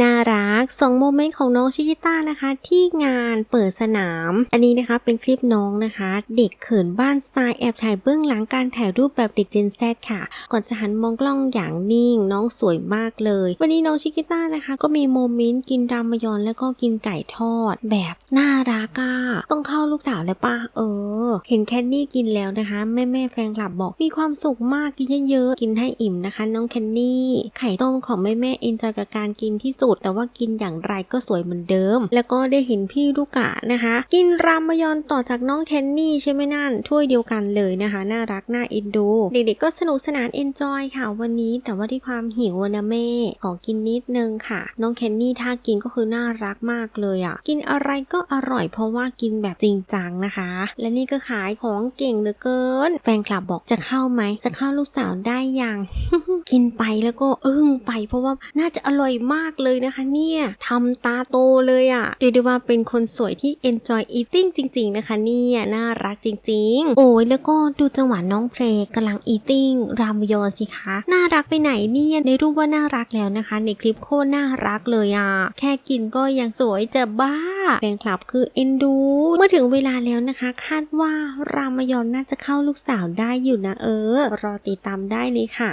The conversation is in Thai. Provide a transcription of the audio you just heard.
น่ารักสองโมเมนต์ของน้องชิกิต้านะคะ ที่งานเปิดสนาม อันนี้นะคะเป็นคลิปน้องนะคะ เด็กเขินบ้านทรายแอบถ่ายเบื้องหลังการถ่ายรูปแบบเด็ก Gen Z ค่ะ ก่อนจะหันมองกล้องอย่างนิ่ง น้องสวยมากเลย วันนี้น้องชิกิต้านะคะ ก็มีโมเมนต์กินรามยอนแล้วก็กินไก่ทอด แบบน่ารักอะต้องเข้าลูกสาวแล้วป่ะเออ เห็นแคนนี่กินแล้วนะคะ แม่แม่แฟนคลับบอกมีความสุขมากกินเยอะๆกินให้อิ่มนะคะ น้องแคนนี่ไข่ต้มของแม่แม่เอนจอยกับการกินที่สุด แต่ว่ากินอย่างไรก็สวยเหมือนเดิม แล้วก็ได้เห็นพี่ลูกกะนะคะ กินรามยอนต่อจากน้องแคนนี่ใช่ไหมนั่นถ้วยเดียวกันเลยนะคะ น่ารักน่าเอ็นดูเด็กๆก็สนุกสนานเอนจอยค่ะวันนี้ แต่ว่าที่ความหิวนะแม่ขอกินนิดนึงค่ะ น้องแคนนี่ถ้ากินก็คือน่ารักมากเลยอะ กินอะไรก็อร่อยเพราะว่ากินแบบจริงจังนะคะ และนี่ก็ขายของเก่งเหลือเกิน แฟนคลับบอกจะเข้าไหม จะเข้าลูกสาวได้ยังกินไปแล้วก็อึ้งไป เพราะว่าน่าจะอร่อยมากเลยนะคะ เนี่ยทำตาโตเลยอะ่ะเรียกได้ว่าเป็นคนสวยที่ enjoy eating จริง ๆ นะคะเนี่ยน่ารักจริง ๆ โอ้ยแล้วก็ดูจังหวะน้องเพลงกำลัง eating รามยอนสิคะน่ารักไปไหนเนี่ยในรูปว่าน่ารักแล้วนะคะ ในคลิปโคตรน่ารักเลยอะ่ะแค่กินก็ยังสวยจะบ้าแฟนคลับคือเอ็นดู เมื่อถึงเวลาแล้วนะคะ คาดว่ารามยอนน่าจะเข้าลูกสาวได้อยู่นะเออ รอติดตามได้เลยค่ะ